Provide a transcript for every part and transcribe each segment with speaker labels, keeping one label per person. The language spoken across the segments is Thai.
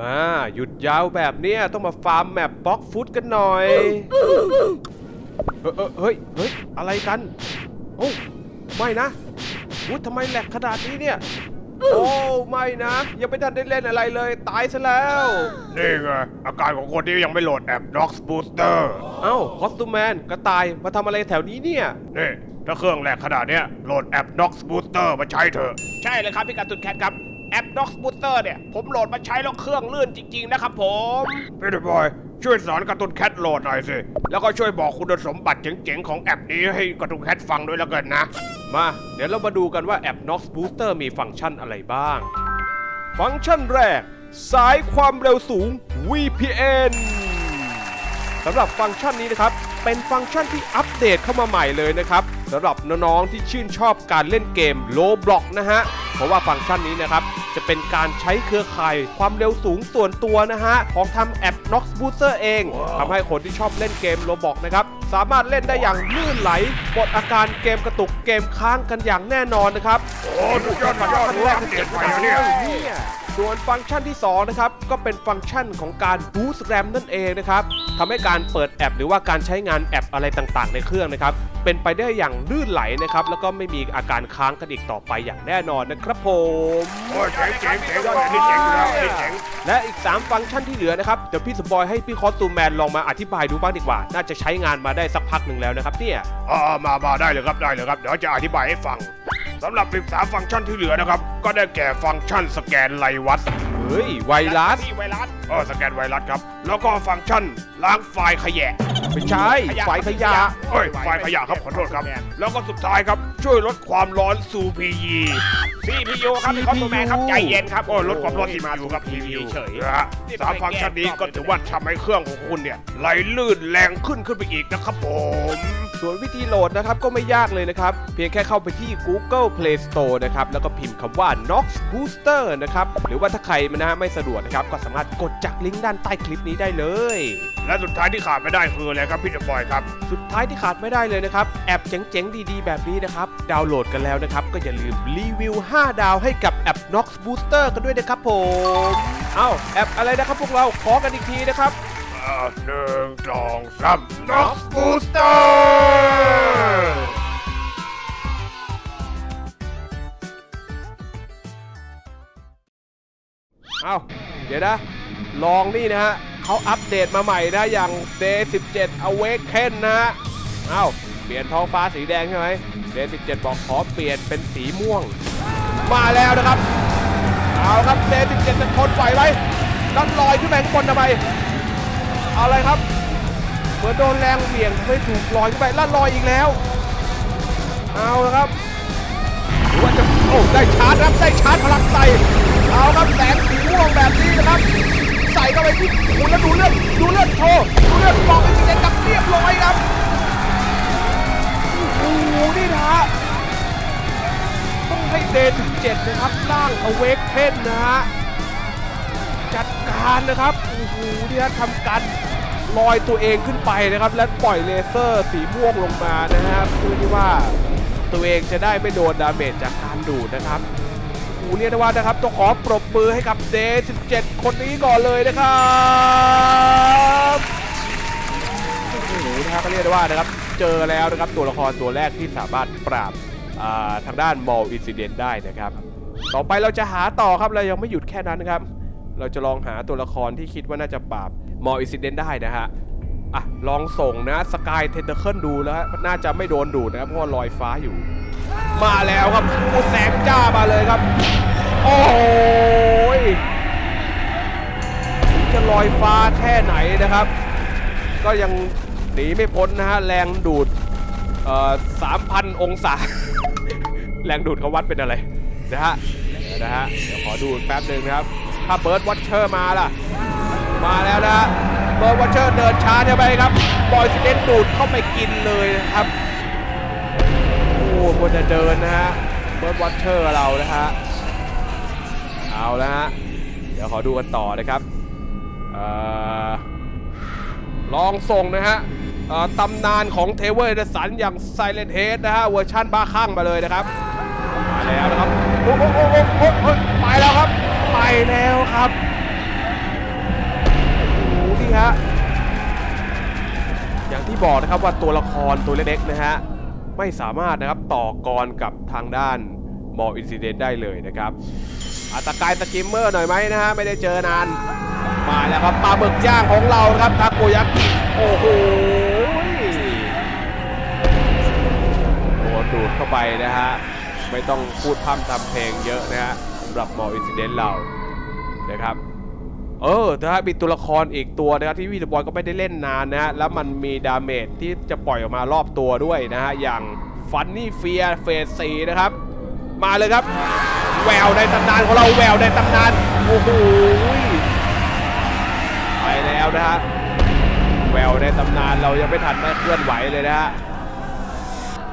Speaker 1: มาหยุดยาวแบบเนี้ยต้องมาฟาร์มแมปบล็อกฟุตกันหน่อยเออเออเฮ้ยเฮ้ยอะไรกันโอ้ไม่นะอุ้ยทำไมแหลกขนาดนี้เนี่ยโอ้ไม่นะ ยังไม่ทันได้เล่นอะไรเลย ตายซะแล้ว
Speaker 2: นี่ไงอาการของคนที่ยังไม่โหลดแอป Dogs Booster
Speaker 1: เอ้าคอสตูมแมนกระต่ายมาทำอะไรแถวนี้เนี่ย
Speaker 2: นี่ถ้าเครื่องแหลกขนาดเนี้ยโหลดแอป Dogs Booster มาใช้เถอะ
Speaker 3: ใช่เลยครับพี่การ์ตุนแคทครับ แอป Dogs Booster เนี่ย ผมโหลดมาใช้แล้วเครื่องลื่นจริง ๆ นะครับผม
Speaker 2: พี่ดบอย ช่วยสอนการ์ตูนแคทโหลดหน่อยสิ แล้วก็ช่วยบอกคุณสมบัติเจ๋งๆ ของแอปนี้ให้การ์ตูนแคทฟังด้วยแล้วกันนะ
Speaker 1: มา เดี๋ยวเรามาดูกันว่าแอป Nox Booster มีฟังก์ชันอะไรบ้าง ฟังก์ชันแรก สายความเร็วสูง VPN สำหรับฟังก์ชันนี้นะครับ เป็นฟังก์ชันที่อัปเดตเข้ามาใหม่เลยนะครับ สำหรับน้องๆที่ชื่นชอบการเล่นเกม Roblox นะฮะ เพราะว่าฟังก์ชันนี้นะครับ จะเป็นการใช้เครือข่ายความเร็วสูงส่วนตัวนะฮะ ของทำแอป Nox Booster เองทำให้คนที่ชอบเล่นเกม Roblox นะครับ สามารถเล่นได้อย่างลื่นไหลปลดอาการเกมกระตุกเกมค้างกันอย่างแน่นอนนะครับ
Speaker 2: โอ้สุดยอดสุดยอดรู้ว่าอัปเดตไปแล้วเนี่ย
Speaker 1: เนี่ย ส่วนฟังก์ชันที่2นะครับก็เป็นฟังก์ชันของการ Boost RAM นั่นเองนะครับทำให้การเปิดแอป หรือว่าการใช้งานแอปอะไรต่างๆ ในเครื่องนะครับเป็นไปได้อย่างลื่นไหลนะครับแล้วก็ไม่มีอาการค้างกันอีกต่อไปอย่างแน่นอนนะครับผม
Speaker 2: โอ้เจ๋งเจ๋งเจ๋งอันนี้เจ๋งอยู่แล้วอันนี้เจ๋ง
Speaker 1: และอีก 3 ฟังก์ชันที่เหลือนะครับเดี๋ยวพี่สปอยให้พี่คอสตูมแมนลองมาอธิบายดูบ้างดีกว่า น่าจะใช้งานมาได้สักพักหนึ่งแล้วนะครับเนี่ย
Speaker 2: อ่ามามาได้เลยครับได้เลยครับเดี๋ยวจะอธิบายให้ฟัง สำหรับ 13 ฟังก์ชันที่เหลือนะครับ ก็ได้แก่ฟังก์ชันสแกนไลวัต
Speaker 1: เฮ้ย ไวรัส
Speaker 3: ไวรัส
Speaker 2: เออสแกนไวรัสครับ แล้วก็ฟังก์ชันล้างไฟล์ขยะ
Speaker 1: ไม่ใช่
Speaker 3: ขยะ
Speaker 1: ไฟขยะ
Speaker 2: เอ้ยไฟล์ขยะครับขอโทษครับ แล้วก็สุดท้ายครับช่วยลดความร้อนสู่ PE
Speaker 3: พี่พีโยครับพี่คอสตูแมนครับใจเย็นครับ
Speaker 2: โอ้ยลดความร้อนที่มาอยู่กับ PE
Speaker 3: เฉย
Speaker 2: นะฮะสามฟังก์ชันนี้ก็ถือว่าทำให้เครื่องของคุณเนี่ยไหลลื่นแรงขึ้นขึ้นไปอีกนะครับผม
Speaker 1: ส่วนวิธีโหลดนะครับก็ไม่ยากเลยนะครับ เพียงแค่เข้าไปที่ Google Play Store นะครับแล้วก็พิมพ์คำว่า Nox Booster นะครับหรือว่าถ้าใครนะฮะไม่สะดวกนะครับก็สามารถกดจากลิงก์ด้านใต้คลิปนี้ได้เลย
Speaker 2: และสุดท้ายที่ขาดไม่ได้คืออะไรครับพี่เดอะบอยครับ
Speaker 1: สุดท้ายที่ขาดไม่ได้เลยนะครับแอปเจ๋งๆ ดีๆ แบบนี้นะครับดาวน์โหลดกันแล้วนะครับก็อย่าลืมรีวิว 5 ดาวให้กับแอป Nox Booster กันด้วยนะครับผม เอ้าแอปอะไรนะครับพวกเราขอกันอีกทีนะครับ
Speaker 2: อ่าหนึ่งสองสามน็อกบูสเตอร์
Speaker 1: เอาเดี๋ยวนะ ลองนี่นะฮะเขาอัปเดตมาใหม่นะอย่าง Day 17 Awaken นะฮะเอาเปลี่ยนท้องฟ้าสีแดงใช่ไหม Day 17 บอกขอเปลี่ยนเป็นสีม่วง มาแล้วนะครับ เอาครับ Day 17 จะทนไหวไหมนั่นลอยขึ้นไปข้างบนทำไม เอาอะไรครับ เหมือนโดนแรงเหวี่ยงทำให้ถูกลอยขึ้นไปแล้วลอยอีกแล้ว เอาละครับหรือว่าจะโอ้ได้ชาร์จครับได้ชาร์จพลังใส่เอาครับแสงสีม่วงแบบนี้นะครับ ใส่เข้าไปที่คุณแล้วดูเลือดดูเลือดโชว์ดูเลือดบอกเป็นสีแดงกับเรียบร้อยครับโอ้โหนี่นะฮะต้องให้เดย์ถึงเจ็ดนะครับร่างอเวกเทนนะฮะ จัดการนะครับโอ้โหนี่นะทำการลอยตัวเองขึ้นไปนะครับ และปล่อยเลเซอร์สีม่วงลงมานะฮะเพื่อที่ว่าตัวเองจะได้ไม่โดนดาเมจจากการดูดนะครับโอ้โหเรียกได้ว่านะครับต้องขอปรบมือให้กับเด17 คนนี้ก่อนเลยนะครับโอ้โหนะครับก็เรียกได้ว่านะครับเจอแล้วนะครับตัวละครตัวแรกที่สามารถปราบอ่าทางด้านมอลอินซิเดนได้นะครับ ต่อไปเราจะหาต่อครับเรายังไม่หยุดแค่นั้นนะครับ เราจะลองหาตัวละครที่คิดว่าน่าจะปราบมออินซิเดนได้นะฮะอะลองส่งนะสกายเทนเ c เคิลดูแล้วน่าจะไม่โดนดูดนะครับเพราะว่าลอยฟ้าอยู่ มาแล้วครับโอ้แสงจ้ามาเลยครับ โอ้ยจะลอยฟ้าแค่ไหนนะครับ ก็ยังหนีไม่พ้นนะฮะแรงดูดเอ่อสามพันองศา แรงดูดเขาวัดเป็นอะไรนะฮะนะฮะเดี๋ยวขอดูแป๊บหนึ่งนะครับ ถ้าเบิร์ดวัตเชอร์มาล่ะ มาแล้วนะเบิร์ดวัตเชอร์เดินช้าใช่ไหมครับ บอยซิเดนดูดเข้าไปกินเลยนะครับ โอ้บนจะเดินนะฮะ เบิร์ดวัตเชอร์เรานะฮะ เอาแล้วฮะ เดี๋ยวขอดูกันต่อนะครับออลองส่งนะฮะตำนานของเทเวอร์เดสันอย่าง Silent Head นะฮะเวอร์ชั่นบ้าคลั่งมาเลยนะครับ มาแล้วนะครับ โอ้โหโอ้โหโอ้โหไปแล้วครับ ไปแล้วครับโอ้โหนี่ฮะอย่างที่บอกนะครับว่าตัวละครตัวเล็กๆนะฮะไม่สามารถนะครับต่อกรกับทางด้านมอลอินซิเดนต์ได้เลยนะครับอัตกายตะกิมเมอร์หน่อยไหมนะฮะไม่ได้เจอนานมาแล้วครับปลาหมึกย่างของเราครับทาโกยักิโอ้โหโดนดูดเข้าไปนะฮะไม่ต้องพูดพร่ำทำเพลงเยอะนะฮะ สำหรับมออินซิเดนต์เรานะครับเออนะฮะมีตัวละครอีกตัวนะครับที่วีดบอยก็ไม่ได้เล่นนานนะฮะแล้วมันมีดาเมจที่จะปล่อยออกมารอบตัวด้วยนะฮะอย่างฟันนี่เฟียเฟสซีนะครับ มาเลยครับ แววในตำนานของเราแววในตำนานโอ้โหไปแล้วนะฮะแววในตำนานเรายังไม่ทันได้เคลื่อนไหวเลยนะฮะ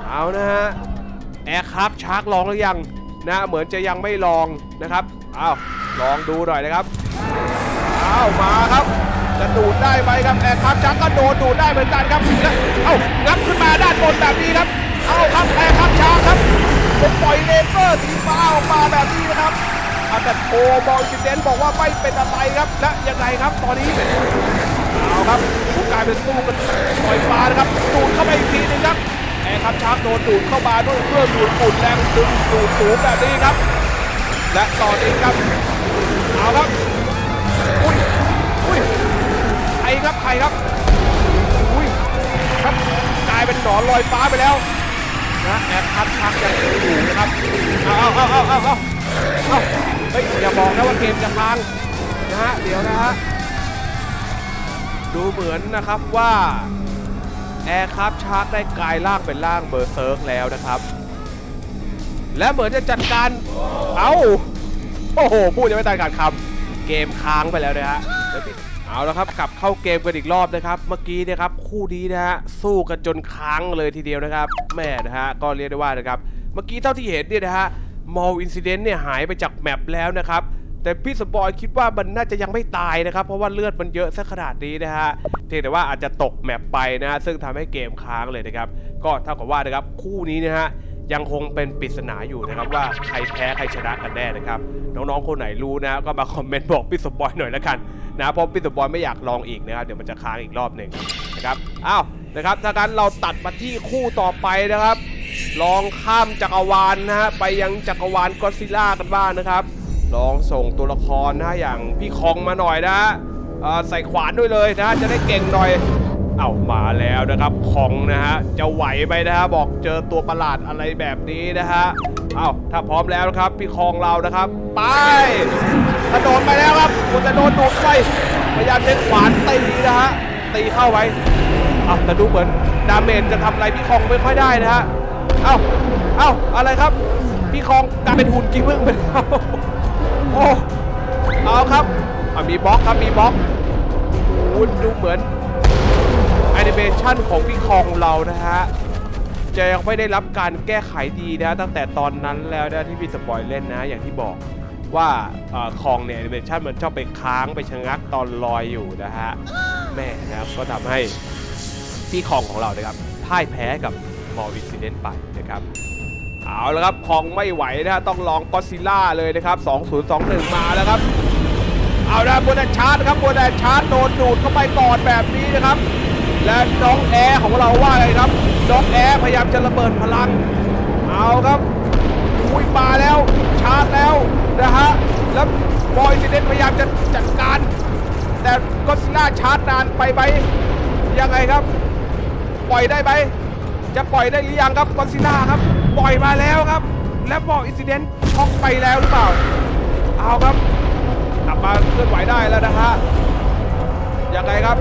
Speaker 1: เอานะฮะแอร์ครับชาร์กลองหรือยัง นะเหมือนจะยังไม่ลองนะครับอ้าวลองดูหน่อยนะครับอ้าวมาครับจะดูดได้ไหมครับแอร์ครับชักก็โดนดูดได้เหมือนกันครับและเอ้างับขึ้นมาด้านบนแบบนี้ครับเอาครับแอร์ครับช้างครับผมปล่อยเลเซอร์สีฟ้าออกมาแบบนี้นะครับอาแต่โทรบอลจิเดนบอกว่าไม่เป็นอะไรครับและยังไงครับตอนนี้เป็นเอาครับผู้กลายเป็นสู้กันปล่อยฟ้านะครับดูดเข้าไปอีกทีหนึงครับ แอร์ครับช้างโดนดูดเข้ามาด้วยเครื่องดูดฝุ่นแรงดึงดูดสูงแบบนี้ครับ และต่อนนี้ครับเอาครับอุ้ยอุ้ยใครครับใครครับอุ้ยครับกลายเป็นหนอนลอยฟ้าไปแล้วนะแอบพัดชักยังอยู่นะครับเอาเอาเอาเอาเอาเอาเอาเฮ้ยอย่าบอกนะว่าเกมจะพังนะฮะเดี๋ยวนะฮะดูเหมือนนะครับว่า แอร์ครับชาร์กได้กลายร่างเป็นร่างเบอร์เซิร์กแล้วนะครับ และเหมือนจะจัดการ เอาโอ้โห พูดยังไม่ทันขาดคำเกมค้างไปแล้วนะฮะเอาแล้วครับกลับเข้าเกมกันอีกรอบนะครับ เมื่อกี้นะครับคู่นี้นะฮะสู้กันจนค้างเลยทีเดียวนะครับแม่นะฮะก็เรียกได้ว่านะครับ เมื่อกี้เท่าที่เห็นเนี่ยนะฮะมอลอินซิเดนต์เนี่ยหายไปจากแมปแล้วนะครับ แต่พี่สปอยคิดว่ามันน่าจะยังไม่ตายนะครับ เพราะว่าเลือดมันเยอะซะขนาดนี้นะฮะเพียงแต่ว่าอาจจะตกแมปไปนะฮะซึ่งทำให้เกมค้างเลยนะครับ ก็เท่ากับว่านะครับคู่นี้นะฮะยังคงเป็นปริศนาอยู่นะครับว่าใครแพ้ใครชนะกันแน่นะครับน้องๆคนไหนรู้นะก็มาคอมเมนต์บอกพี่สปอยหน่อยแล้วกันนะเพราะพี่สปอยไม่อยากลองอีกนะครับเดี๋ยวมันจะค้างอีกรอบหนึ่งนะครับอ้าวนะครับถ้างั้นเราตัดมาที่คู่ต่อไปนะครับ ลองข้ามจักรวาลนะฮะไปยังจักรวาลก็ซิลล่ากันบ้างนะครับ ลองส่งตัวละครนะอย่างพี่คองมาหน่อยนะใส่ขวานด้วยเลยนะจะได้เก่งหน่อย เอามาแล้วนะครับของนะฮะจะไหวไหมนะฮะบอกเจอตัวประหลาดอะไรแบบนี้นะฮะเอาถ้าพร้อมแล้วนะครับพี่คองเรานะครับ ไปกระโดดไปแล้วครับคุณจะโดนดูดไปพยายามใช้ขวานตีนะฮะตีเข้าไว้เอาแต่ดูเหมือนดาเมจจะทำอะไรพี่คองไม่ค่อยได้นะฮะเอาเอาอะไรครับ พี่คองกลายเป็นหุ่นกิ้งมึงไปแล้ว โอ้เอาครับอะมีบล็อกครับมีบล็อกโอ้ดูเหมือนแอนิเมชันของพี่คองเรานะฮะจะยังไม่ได้รับการแก้ไขดีนะตั้งแต่ตอนนั้นแล้วนะที่พี่สปอยเล่นนะ อย่างที่บอกว่าออคองเนี่ยแอนิเมชันมันชอบไปค้างไปชะงักตอนลอยอยู่นะฮะแม่นะครับก็ทำให้พี่คองของเรานะครับพ่ายแพ้กับมอวิซิเดนไปนะครับ เอาแล้วครับคองไม่ไหวนะฮะต้องลองก็ซิล่าเลยนะครับ 2021 มาแล้วครับ เอาละบัวแดชาร์จครับบัวแดชาร์จโดนดูดเข้าไปก่อนแบบนี้นะครับ และน้องแอร์ของเราว่าไงครับน้องแอร์พยายามจะระเบิดพลัง เอาครับอุ้ยมาแล้วชาร์จแล้วนะฮะแล้วบอยซิเดนพยายามจะจัดการ แต่ก็ซิล่าชาร์จนานไปไหมยังไงครับ ปล่อยได้ไหม จะปล่อยได้หรือยังครับก็ซิล่าครับ ปล่อยมาแล้วครับ และบอกอินซิเดนต์ช็อกไปแล้วหรือเปล่า เอาครับ กลับมาเคลื่อนไหวได้แล้วนะฮะยังไงครับ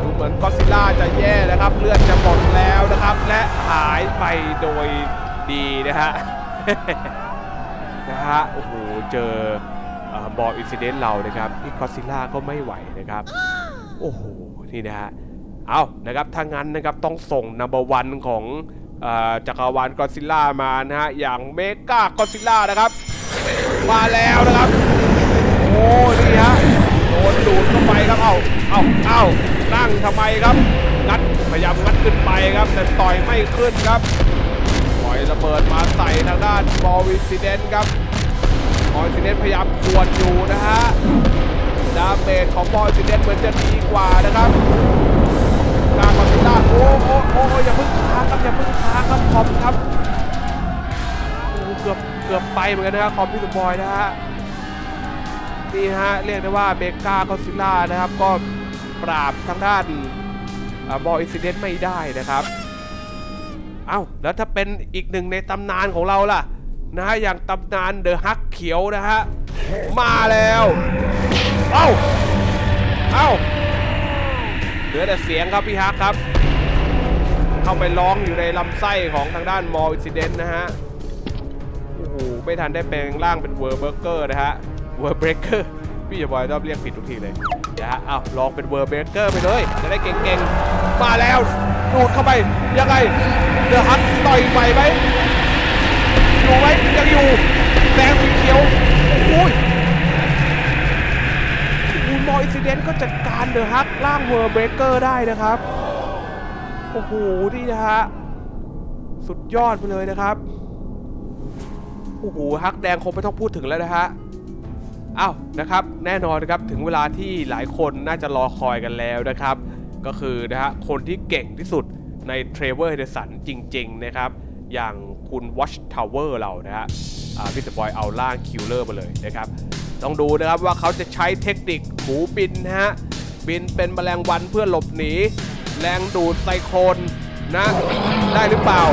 Speaker 1: ดูเหมือนกอซิล่าจะแย่นะครับ เลือดจะหมดแล้วนะครับ และหายไปโดยดีนะฮะนะฮะโอ้โหเจอบอลอินซิเดนต์เรานะครับที่กอดซิลล่าก็ไม่ไหวนะครับ โอ้โหนี่นะฮะ เอานะครับถ้างั้นนะครับต้องส่งนัมเบอร์วันของอจักรวาลกอซิลล่ามานะฮะอย่างเมกากอซิลล่านะครับ มาแล้วนะครับ โอ้นี่ฮะโดนดูดเข้าไปครับเอาเอาเอานั่งทำไมครับงัดพยายามงัดขึ้นไปครับแต่ต่อยไม่ขึ้นครับปล่อยระเบิดมาใส่ทางด้านบอวิซิเดนครับบอวิซิเดนพยายามขวนอยู่นะฮะดาเมจของบอวิซิเดนเหมือนจะดีกว่านะครับ กากอซิลล่าโอ้โอ้โอ้โอ้อย่าพิ่งค้างครับอย่าพิ่งค้างครับคอมครับโอ้เกือบเกือบไปเหมือนกันนะครับคอมพี่สมบอยนะฮะนี่ฮะเรียกได้ว่าเมกากอซิล่านะครับ ก็ปราบทางด้านบอลอินซิเดนต์ไม่ได้นะครับเอ้าแล้วถ้าเป็นอีกหนึ่งในตำนานของเราล่ะนะฮะอย่างตำนานเดอะฮักเขียวนะฮะมาแล้ว เอ้าเอ้า ลือแต่เสียงครับพี่ฮักครับ เข้าไปร้องอยู่ในลำไส้ของทางด้านมอลอินซิเดนต์นะฮะโอ้โหไม่ทันได้แปลงร่างเป็นเวอร์เบอร์เกอร์นะฮะเวอร์เบรกเกอร์พี่จะบอยชอบเรียกผิดทุกทีเลยนะฮะเอาลองเป็นเวอร์เบรกเกอร์ไปเลย จะได้เก่งๆ มาแล้วดูดเข้าไป ยังไงเดอะฮักต่อยไปไหมอยู่ไหมยังอยู่แสงสีเขียวโอ้โห อูมออินซิเดนต์ก็จัดการเดอะฮักล่างเวอร์เบรกเกอร์ได้นะครับ โอ้โห นี่นะฮะ สุดยอดไปเลยนะครับ โอ้โห ฮักแดงคงไม่ต้องพูดถึงแล้วนะฮะอ้าวนะครับ แน่นอนนะครับ ถึงเวลาที่หลายคนน่าจะรอคอยกันแล้วนะครับ ก็คือนะฮะ คนที่เก่งที่สุดในเทรเวอร์เฮดสันจริง ๆ นะครับ อย่างคุณ Watch Tower เรานะฮะพี่สปอยเอาล่างคิวเลอร์มาเลยนะครับ ต้องดูนะครับว่าเขาจะใช้เทคนิคหมูบินนะฮะบินเป็นแมลงวันเพื่อหลบหนี แรงดูดไซโครนนะได้หรือเปล่า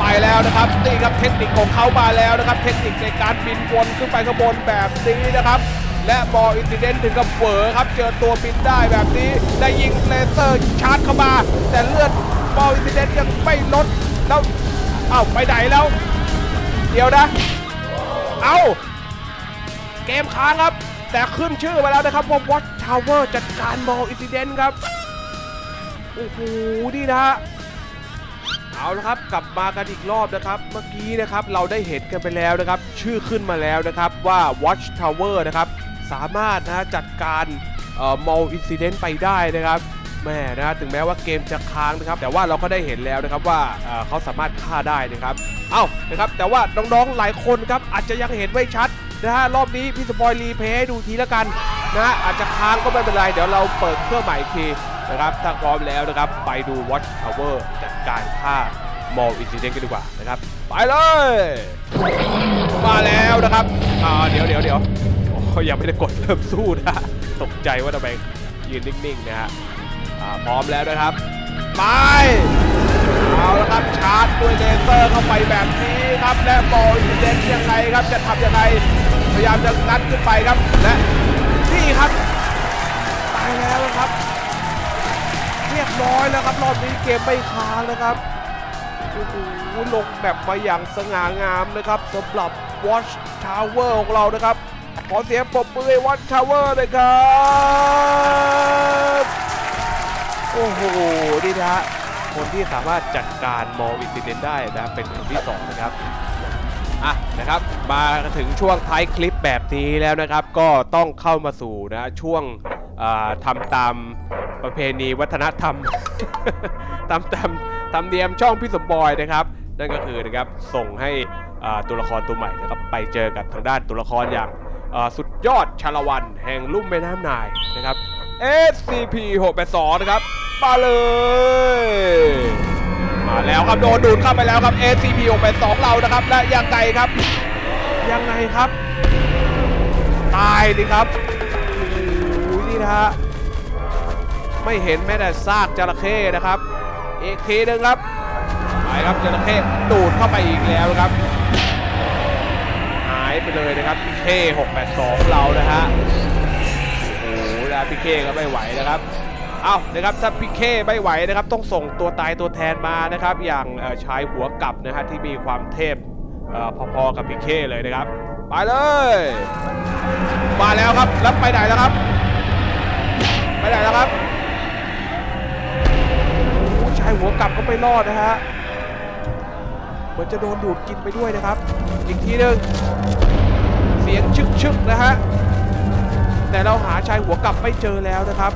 Speaker 1: ไปแล้วนะครับนี่ครับเทคนิคของเขามาแล้วนะครับ เทคนิคในการบินวนขึ้นไปข้างบนแบบนี้นะครับและบอลอินซิเดนต์ถึงกับเวอร์ครับ เจอตัวบินได้แบบนี้ได้ยิงเลเซอร์ชาร์จเข้ามา แต่เลือดบอลอินซิเดนต์ยังไม่ลดแล้วเอ้าไปไหนแล้ว เดี๋ยวนะ เอ้า เกมค้างครับ แต่ขึ้นชื่อมาแล้วนะครับว่า Watch Tower จัดการบอลอินซิเดนต์ครับ โอ้โห นี่นะฮะ เอาละครับ กลับมากันอีกรอบนะครับ เมื่อกี้นะครับเราได้เห็นกันไปแล้วนะครับ ชื่อขึ้นมาแล้วนะครับว่า Watch Tower นะครับ สามารถนะจัดการเอ่อ Mall Incident ไปได้นะครับแม่นะถึงแม้ว่าเกมจะค้างนะครับ แต่ว่าเราก็ได้เห็นแล้วนะครับว่าเอ่อเขาสามารถฆ่าได้นะครับ เอ้านะครับแต่ว่าน้องๆหลายคนครับอาจจะยังเห็นไม่ชัด นะฮะรอบนี้พี่สปอยรีเพย์ให้ดูทีละกันนะฮะอาจจะค้างก็ไม่เป็นไร เดี๋ยวเราเปิดเครื่องใหม่ทีนะครับถ้าพร้อมแล้วนะครับ ไปดู Watch Tower จัดการฆ่ามอลอินซิเดนต์กันดีกว่านะครับ ไปเลย มาแล้วนะครับอ่าเดี๋ยวเดี๋ยวเดี๋ยวโอ้ยังไม่ได้กดเริ่มสู้นะตกใจว่าทำไมยืนนิ่งๆนะฮะอ่าพร้อมแล้วนะครับ ไปเอาละครับชาร์จด้วยเลเซอร์เข้าไปแบบนี้ครับและบอลอินเดนยังไงครับจะทำยังไง พยายามจะงัดขึ้นไปครับ และนี่ครับตายแล้วนะครับ เรียบร้อยแล้วครับรอบนี้เกมไม่ค้างนะครับโอ้โหลงแบบมาอย่างสง่างามนะครับสำหรับ Watch Tower ของเรานะครับ ขอเสียงปรบมือให้ Watch Tower เลยครับโอ้โหนี่นะคนที่สามารถจัดการมอลอินซิเดนได้นะเป็นคนที่ 2 นะครับ อะนะครับมาถึงช่วงท้ายคลิปแบบนี้แล้วนะครับ ก็ต้องเข้ามาสู่นะช่วงอ่าทำตามประเพณีวัฒนธรรมตามตามตามเนียมช่องพี่สมบอยนะครับ นั่นก็คือนะครับส่งให้ตัวละครตัวใหม่นะครับไปเจอกับทางด้านตัวละครอย่างสุดยอดชาละวันแห่งลุ่มแม่น้ำนายนะครับ SCP 682นะครับมาเลย มาแล้วครับโดนดูดเข้าไปแล้วครับ SCP 682เรานะครับ และยังไงครับ ยังไงครับ ตายดิครับโอ้โหนี่นะฮะไม่เห็นแม้แต่ซากจระเข้นะครับอีกทีหนึ่งครับไปครับจระเข้ดูดเข้าไปอีกแล้วครับหายไปเลยนะครับพีเค682 เรานะฮะโอ้โหแล้วพีเคก็ไม่ไหวนะครับ เอานะครับถ้าพี่เคไม่ไหวนะครับต้องส่งตัวตายตัวแทนมานะครับ อย่างชายหัวกลับนะฮะที่มีความเทพพอๆกับพี่เคเลยนะครับ ไปเลย มาแล้วครับแล้วไปไหนแล้วครับ ไปไหนแล้วครับโอ้ชายหัวกลับก็ไม่รอดนะฮะเหมือนจะโดนดูดกินไปด้วยนะครับ อีกทีหนึ่งเสียงชึกๆนะฮะแต่เราหาชายหัวกลับไม่เจอแล้วนะครับ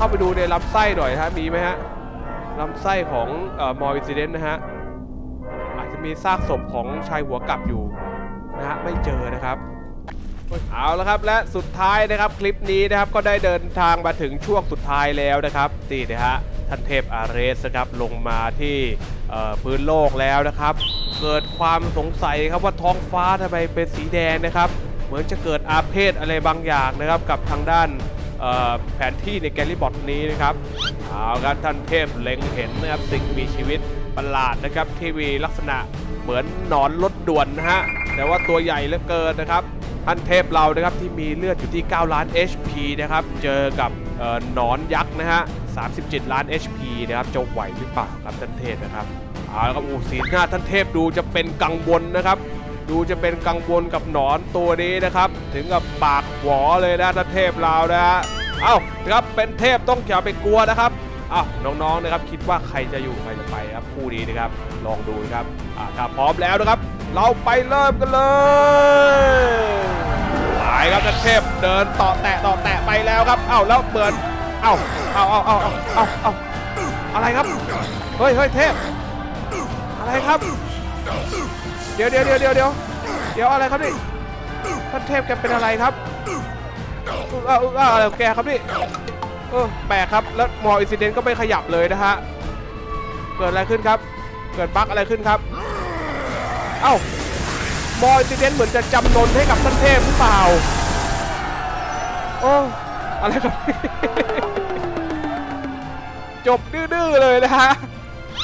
Speaker 1: เข้าไปดูในลำไส้หน่อยฮะมีไหมฮะลำไส้ของเอ่อมอลอินซิเดนต์นะฮะอาจจะมีซากศพของชายหัวกลับอยู่นะฮะไม่เจอนะครับเอาละครับและสุดท้ายนะครับคลิปนี้นะครับก็ได้เดินทางมาถึงช่วงสุดท้ายแล้วนะครับนี่นะฮะท่านเทพอาเรสนะครับลงมาที่พื้นโลกแล้วนะครับ เกิดความสงสัยครับว่าท้องฟ้าทำไมเป็นสีแดงนะครับ เหมือนจะเกิดอาเพศอะไรบางอย่างนะครับกับทางด้าน แผนที่ในแกลลี่บอทนี้นะครับเอาครับท่านเทพเล็งเห็นนะครับสิ่งมีชีวิตประหลาดนะครับที่มีลักษณะเหมือนหนอนรถด่วนนะฮะแต่ว่าตัวใหญ่เหลือเกินนะครับท่านเทพเรานะครับที่มีเลือดอยู่ที่ 9 ล้าน HP นะครับเจอกับหนอนยักษ์นะฮะ 37 ล้าน HP นะครับจะไหวหรือเปล่าครับท่านเทพนะครับเอาละครับอูสีหน้าท่านเทพดูจะเป็นกังวลนะครับ ดูจะเป็นกังวลกับหนอนตัวนี้นะครับ ถึงกับปากหวอเลยนะท่านเทพเรานะฮะเอ้าครับเป็นเทพต้องอย่าไปกลัวนะครับอ้าวน้องๆนะครับคิดว่าใครจะอยู่ใครจะไปครับคู่นี้นะครับลองดูนะครับอ่าถ้าพร้อมแล้วนะครับ เราไปเริ่มกันเลยไปครับท่านเทพเดินต่อแตะต่อแตะไปแล้วครับเอ้าแล้วเหมือนเอาเอ้าเอ้าเอ้าเอ้าเอ้าเอ้าอะไรครับเฮ้ยเฮ้ยเทพอะไรครับ เดี๋ยวเดี๋ยวเดี๋ยวเดี๋ยวเดี๋ยวเดี๋ยวอะไรครับนี่ท่านเทพแกเป็นอะไรครับอึ้อ้าอึ้อ้าอะไรของแกครับนี่เออแปลกครับแล้วมออินซิเดนต์ก็ไม่ขยับเลยนะฮะเกิดอะไรขึ้นครับ เกิดบั๊กอะไรขึ้นครับ เอ้ามออินซิเดนต์เหมือนจะจำนนให้กับท่านเทพหรือเปล่าโอ้อะไรครับจบดื้อๆเลยนะฮะ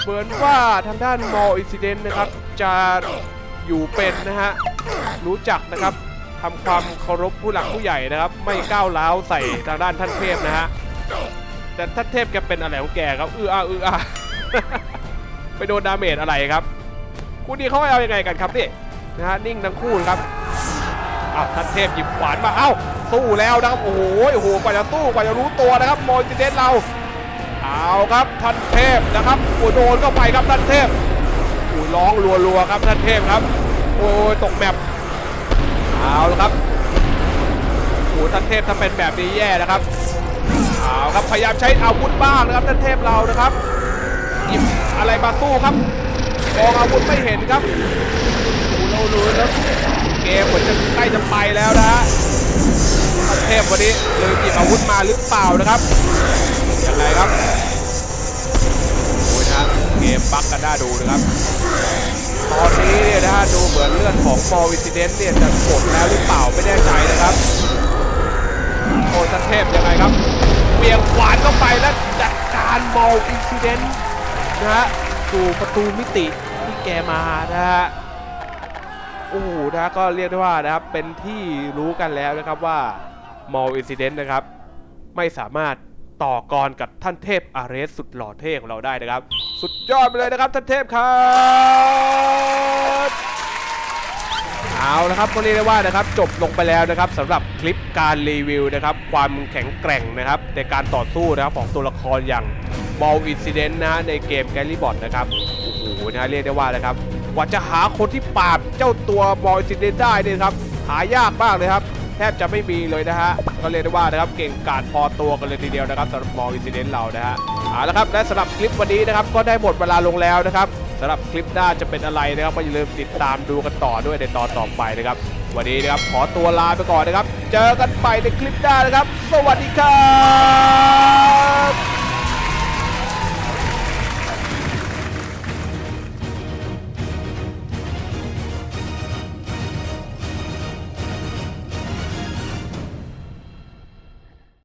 Speaker 1: เหมือนว่าทางด้านมออินซิเดนต์นะครับจะ อยู่เป็นนะฮะรู้จักนะครับทำความเคารพผู้หลักผู้ใหญ่นะครับ ไม่ก้าวร้าวใส่ทางด้านท่านเทพนะฮะแต่ท่านเทพแกเป็นอะไรของแกครับอืออาอืออาไปโดนดาเมจอะไรครับคู่นี้เขาเอายังไงกันครับนี่นะฮะนิ่งทั้งคู่ครับอ้าวท่านเทพหยิบขวานมาเอ้าสู้แล้วนะครับโอ้โหโอ้โหกว่าจะสู้กว่าจะรู้ตัวนะครับมออินซิเดนเราเอาครับท่านเทพนะครับโอ้โดนเข้าไปครับท่านเทพ อ้ร้องรัวๆครับท่านเทพครับ โอ้ยตกแมปเอาละครับโอ้ท่านเทพถ้าเป็นแบบนี้แย่นะครับเอาครับพยายามใช้อาวุธบ้างนะครับท่านเทพเรานะครับหยิบอะไรมาสู้ครับมองอาวุธไม่เห็นครับโอ้เรารู้แล้วเกมเหมือนจะใกล้จะไปแล้วนะท่านเทพวันนี้เลยหยิบอาวุธมาหรือเปล่านะครับยังไงครับ เกมบักกันน่าดูนะครับ ตอนนี้เนี่ยนะฮะดูเหมือนเลือดของมอวิซิเดนต์เนี่ยจะหมดแล้วหรือเปล่าไม่แน่ใจนะครับโอ้ทันเทพยังไงครับเบี่ยงขวานเข้าไปแล้วจัดการมอวิซิเดนต์นะฮะสู่ประตูมิติที่แกมานะฮะโอ้โหนะก็เรียกได้ว่านะครับเป็นที่รู้กันแล้วนะครับว่ามอลอินซิเดนต์นะครับ ไม่สามารถ ต่อกรกับท่านเทพอาเรสสุดหล่อเท่ของเราได้นะครับ สุดยอดไปเลยนะครับท่านเทพครับเอาละครับก็เรียกได้ว่านะครับจบลงไปแล้วนะครับสำหรับคลิปการรีวิวนะครับความแข็งแกร่งนะครับในการต่อสู้นะครับของตัวละครอย่างมอลอินซิเดนต์นะฮะในเกมแกลลี่บอทนะครับโอ้โหนะฮะเรียกได้ว่านะครับกว่าจะหาคนที่ปราบเจ้าตัวบอยซินซิเดนต์ได้เนี่ยครับหายากมากเลยครับ แทบจะไม่มีเลยนะฮะก็เรียกได้ว่านะครับเก่งกาจพอตัวกันเลยทีเดียวนะครับสำหรับมอยซินเดนต์เรานะฮะเอาละครับและสำหรับคลิปวันนี้นะครับก็ได้หมดเวลาลงแล้วนะครับสำหรับคลิปหน้าจะเป็นอะไรนะครับก็อย่าลืมติดตามดูกันต่อด้วยในตอนต่อไปนะครับวันนี้นะครับขอตัวลาไปก่อนนะครับ เจอกันใหม่ในคลิปหน้านะครับ สวัสดีครับ